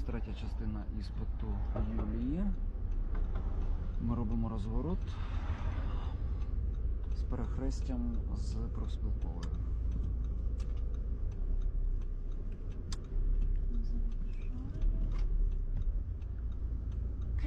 нас третя частина іспиту Юлії. Ми робимо розворот з перехрестям з профспілковою.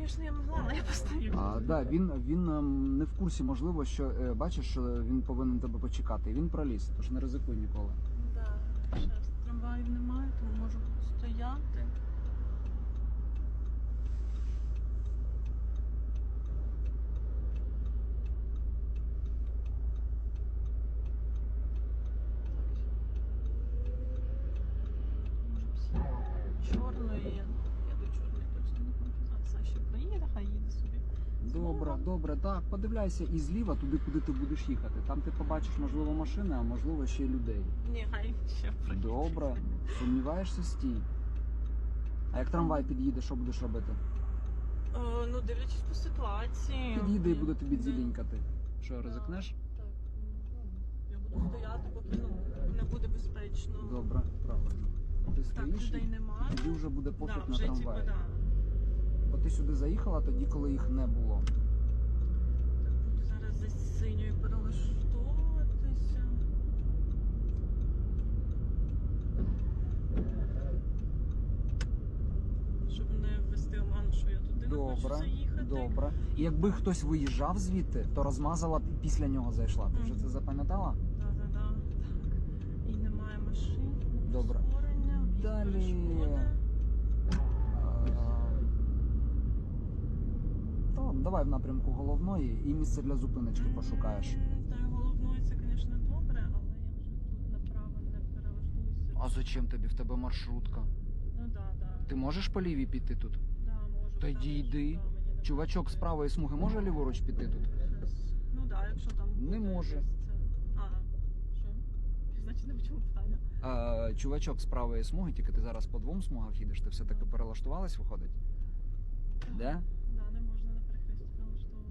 Звісно, я могла, але я постою. А, да, він, він ем, не в курсі, можливо, що е, бачиш, що він повинен тебе почекати. Він проліз, тож не ризикуй ніколи. Да. Зараз трамваїв немає, тому можу стояти. Може б сіла чорної. Я, я до чорної точно не хочу. А Саші поїде, хай їде собі. Добре, добре, так, подивляйся і зліва туди, куди ти будеш їхати. Там ти побачиш, можливо, машини, а можливо ще й людей. Ні, хай ще проїде. Добре, сумніваєшся, стій. А як трамвай під'їде, що будеш робити? Е, ну, дивлячись по ситуації. Під'їде і буде тобі дзілінькати. Що, ризикнеш? Так. ну, Я буду стояти, поки ну, не буде безпечно. Добре, правильно. Ти Так, стоїш людей і немає. тоді вже буде пофіг да, на вже, трамвай. Типу, да. Бо ти сюди заїхала тоді, коли їх не було. За синьою перелаштовуватися. Щоб не ввести оману, що я туди не хочу заїхати. добре. І якби хтось виїжджав звідти, то розмазала б і після нього зайшла. Ти вже це запам'ятала? Да, да, да. Так. І немає машин. Добре. прискорення, і Далі. перешкоди. А, Та ладно, давай в напрямку головної і місце для зупиночки пошукаєш. Та головною це, звісно, добре, але я вже тут направо не перелаштуюся. А зачем тобі в тебе маршрутка? Ну да, да. Ти можеш по лівій піти тут? Да, можу. Ставити, йди. да, мені не Чувачок з правої смуги може ліворуч піти тут? Щас. Ну да, якщо там Не буде може. Це... А, що? Значить, не почув питання. Чувачок з правої смуги, тільки ти зараз по двом смугах їдеш, ти все-таки перелаштувалась, виходить? Де?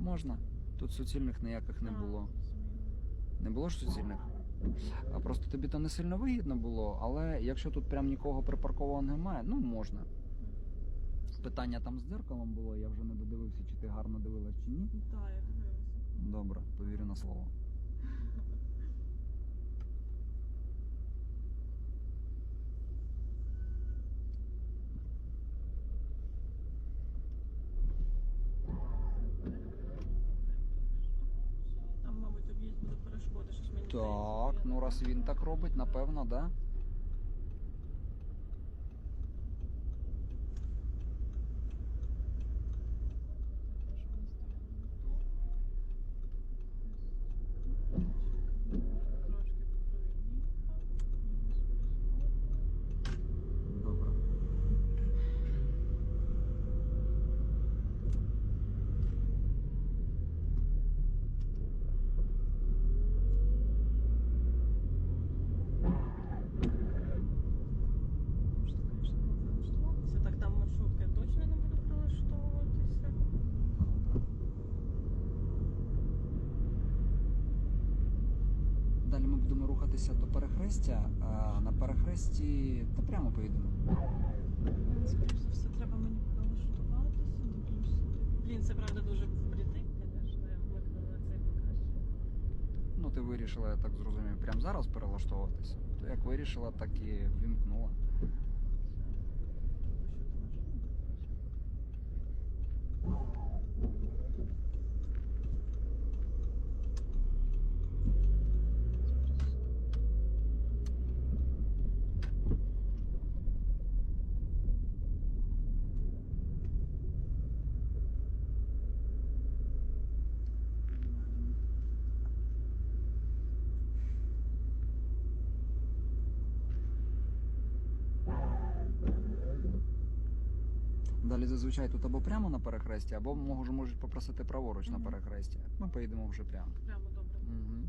Можна. Тут суцільних ніяких не було. Не було ж суцільних? А просто тобі то не сильно вигідно було, але якщо тут прям нікого припаркованого немає, ну можна. Питання там з дзеркалом було, я вже не додивився, чи ти гарно дивилась чи ні. Так, я дивилася. Добре, повірю на слово. Там, мабуть, об'їзд буде перешкоди, щось мені Так, ну раз він так робить, напевно, да? Так, щоб не стояли на то. Трошки проїхав. Добре. Можна, звісно, прилаштуватися. Так, там маршрутка я точно не буду прилаштовуватися. Далі ми будемо рухатися до перехрестя, а на перехресті та прямо поїдемо. Скоріше за все, треба мені прилаштуватися. плюс. Блін, це правда дуже впритик, звісно, я вмикнула цей показчик. Ну, ти вирішила, я так зрозумів, прямо зараз перелаштовуватися. То як вирішила, так і ввімкнула. Що там машина? Далі зазвичай тут або прямо на перехресті, або може, можуть попросити праворуч на Мгм. перехресті. Ми поїдемо вже прямо. Прямо добре. Угу.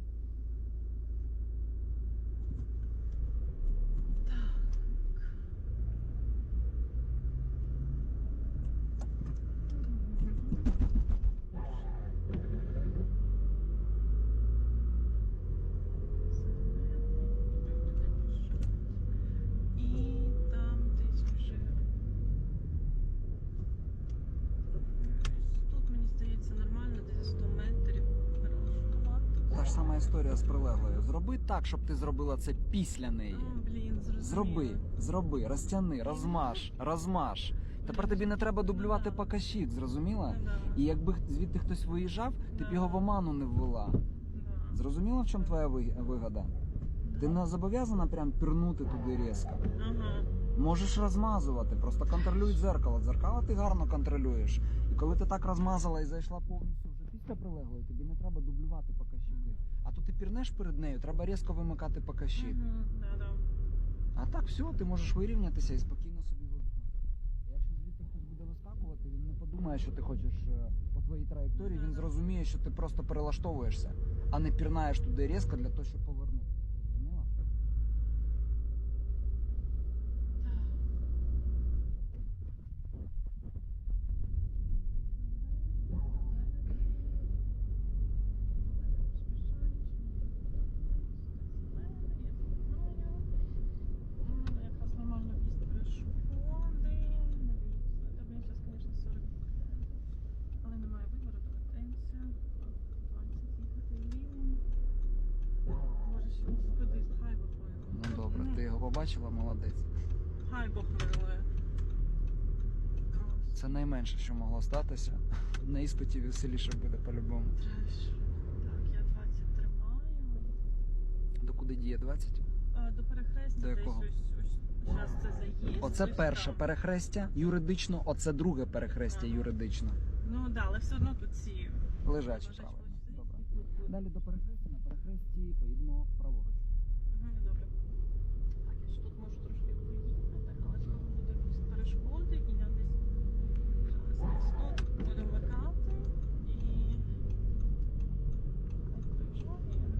І там десь вже сама історія з прилеглою. Зроби так, щоб ти зробила це після неї. Блін, зрозуміло. Зроби, зроби, розтяни, розмаж, розмаж. Тепер тобі не треба дублювати покащик, зрозуміла? Ну. І якби звідти хтось виїжджав, ти б його в оману не ввела. Зрозуміла, в чому твоя ви- вигода? Ти не зобов'язана прям пірнути туди різко. Можеш розмазувати, просто контролюй дзеркало. Дзеркало ти гарно контролюєш. І коли ти так розмазала і зайшла повністю вже після прилеглої, тобі не треба дублювати покащики. Пірнеш перед нею, треба різко вимикати покащі. Угу, да, да. А так все, ти можеш вирівнятися і спокійно собі вимкнути. Якщо звідти хтось буде вискакувати, він не подумає, що ти хочеш е, по твоїй траєкторії, він зрозуміє, що ти просто перелаштовуєшся, а не пірнаєш туди різко для того, щоб повернути. Зрозуміла? Якраз нормально в'їзд перешкоди. Не дивіться. Та блін, зараз, звісно, 40. Але немає вибору, доведеться. 20 їхати лівим. Боже, що господи, хай Бог милує. Ну добре, ти його побачила, молодець. Хай Бог милує. Це найменше, що могло статися. На іспиті веселіше буде по-любому. Так, я 20 тримаю. До куди діє 20? А, До перехрестя До десь якого? ось ось. Зараз це заїзд. Оце ось перше там. перехрестя юридично, оце друге перехрестя Ага. юридично. Ну да, але все одно тут ці Лежачі, лежачі правильно. Добре. Далі до перехрестя, на перехресті поїдемо праворуч. Мгм, Добре. Ж тут можу трошки поїхати, але знову буде якісь перешкоди, і я десь десь тут буду вмикати і хай проїжджає.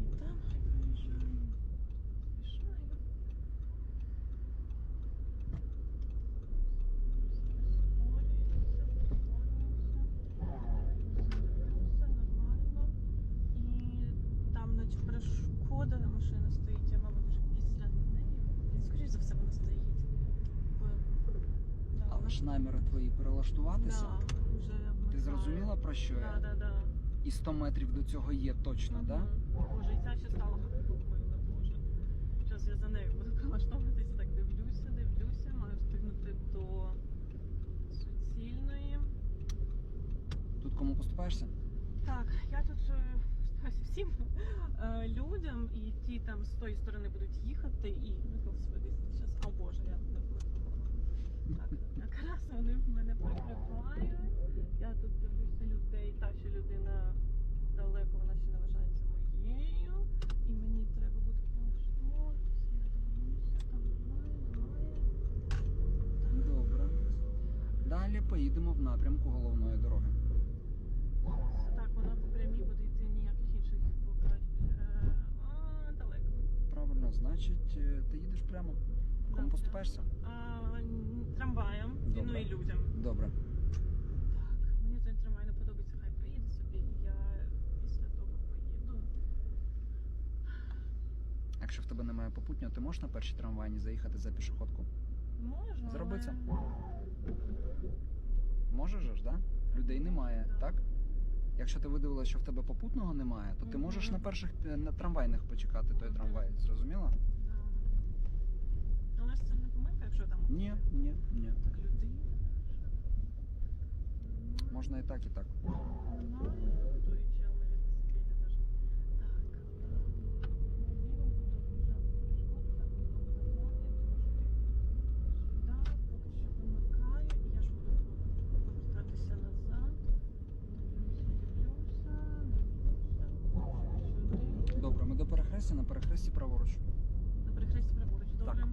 І там хай проїжджає. Поспішаю. Все нормально. І там наче перешкода машина стоїть, я, мабуть, вже після неї. І, скоріш за все, вона стоїть. Да, Але ж наміри твої перелаштуватися. да, вже Ти зрозуміла про що я? да, да. І 100 метрів до цього є точно, Мгм. да? Боже, і ця ще стала мила, боже. Зараз я за нею буду прилаштовуватися, так дивлюся, дивлюся, маю встигнути до суцільної. Тут кому поступаєшся? Так, я тут е, всім е, людям, і ті там з тої сторони будуть їхати, і ну, зараз, о Боже, я не. Так, якраз вони мене прикривають. Я тут дивлюся людей, та що людина далеко, вона ще не вважається моєю. І мені треба буде прилаштовуватися. Я дивлюся, там немає, немає. Добре. Далі поїдемо в напрямку головної дороги. Так, вона по прямій буде йти ніяких інших поки. Е, а, далеко. Правильно, значить, е, ти їдеш прямо. Кому поступаєшся? А, трамваєм, і ну і людям. Добре. Так, мені той трамвай не подобається, хай приїде собі, я після того поїду. Якщо в тебе немає попутнього, ти можеш на першій трамвайні заїхати за пішоходку? Можу. Зроби але- Можеш же ж, да? Людей немає, Да. так? Якщо ти видивилася, що в тебе попутного немає, то ти можеш на перших на трамвайних почекати той трамвай. Зрозуміла? Да. Але ж це не помилка, якщо там Ні, ні, ні. так людина. Можна і так, і так. Немає. Той чел на велосипеді теж. Так. Ліво буду виїжджати перешкоду, так воно немає, трошки сюди, поки що вимикаю, і я ж буду повертатися назад. Дивлюся, дивлюся, до перехрестя, на перехресті праворуч. На перехресті праворуч, добре. Так.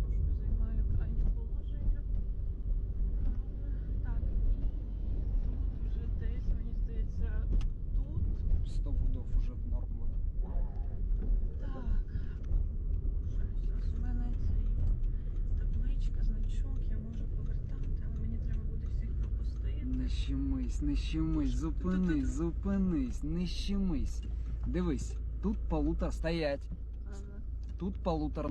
Трошки займаю крайнє положення. Так, і тут вже десь, мені здається, тут. Сто пудов уже норм буде. Так. Щось у мене цей табличка, значок, я можу повертати, але мені треба буде всіх пропустити. Не щемись, не щемись, зупинись, зупинись, не щемись. Дивись, тут полутора стоять. Ага. Тут полутора